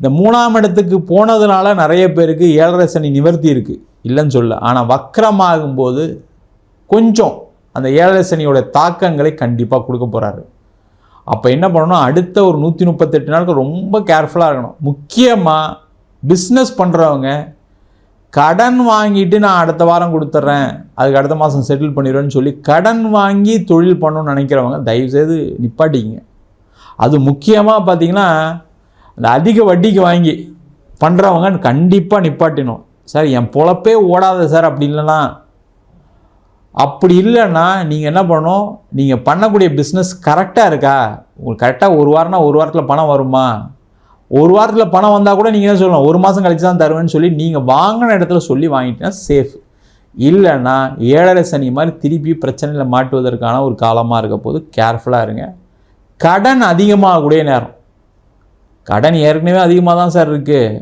இந்த மூணாம் இடத்துக்கு போனதுனால நிறைய பேருக்கு ஏழரை சனி நிவர்த்தி இருக்குது இல்லைன்னு சொல்ல. ஆனால் வக்கரமாகும்போது கொஞ்சம் அந்த ஏழரை சனியோட தாக்கங்களை கண்டிப்பாக கொடுக்க போகிறாரு அப்போ என்ன பண்ணணும்? அடுத்த ஒரு நூற்றி முப்பத்தெட்டு நாளுக்கு ரொம்ப கேர்ஃபுல்லாக இருக்கணும். முக்கியமாக பிஸ்னஸ் பண்ணுறவங்க கடன் வாங்கிட்டு நான் அடுத்த வாரம் கொடுத்துட்றேன் அதுக்கு அடுத்த மாதம் செட்டில் பண்ணிடுவேன்னு சொல்லி கடன் வாங்கி தொழில் பண்ணணும்னு நினைக்கிறவங்க தயவுசெய்து நிப்பாட்டிங்க அது முக்கியமாக பார்த்தீங்கன்னா அந்த அதிக வட்டிக்கு வாங்கி பண்ணுறவங்க கண்டிப்பாக நிப்பாட்டினோம் சார் என் பொழப்பே ஓடாத சார் அப்படி இல்லைன்னா. அப்படி இல்லைன்னா நீங்கள் என்ன பண்ணணும்? நீங்கள் பண்ணக்கூடிய பிஸ்னஸ் கரெக்டாக இருக்கா? உங்களுக்கு கரெக்டாக ஒரு வாரம்னா ஒரு வாரத்தில் பணம் வருமா? ஒரு வாரத்தில் பணம் வந்தால் கூட நீங்கள் என்ன சொல்லணும்? ஒரு மாதம் கழிச்சு தான் தருவேன்னு சொல்லி நீங்கள் வாங்கின இடத்துல சொல்லி வாங்கிட்டீங்கன்னா சேஃப் இல்லைன்னா ஏழரை சனி மாதிரி திருப்பி பிரச்சனையில் மாட்டுவதற்கான ஒரு காலமாக இருக்க போது கேர்ஃபுல்லாக இருங்க. கடன் அதிகமாகக்கூடிய நேரம். கடன் ஏற்கனவே அதிகமாக தான் சார் இருக்குது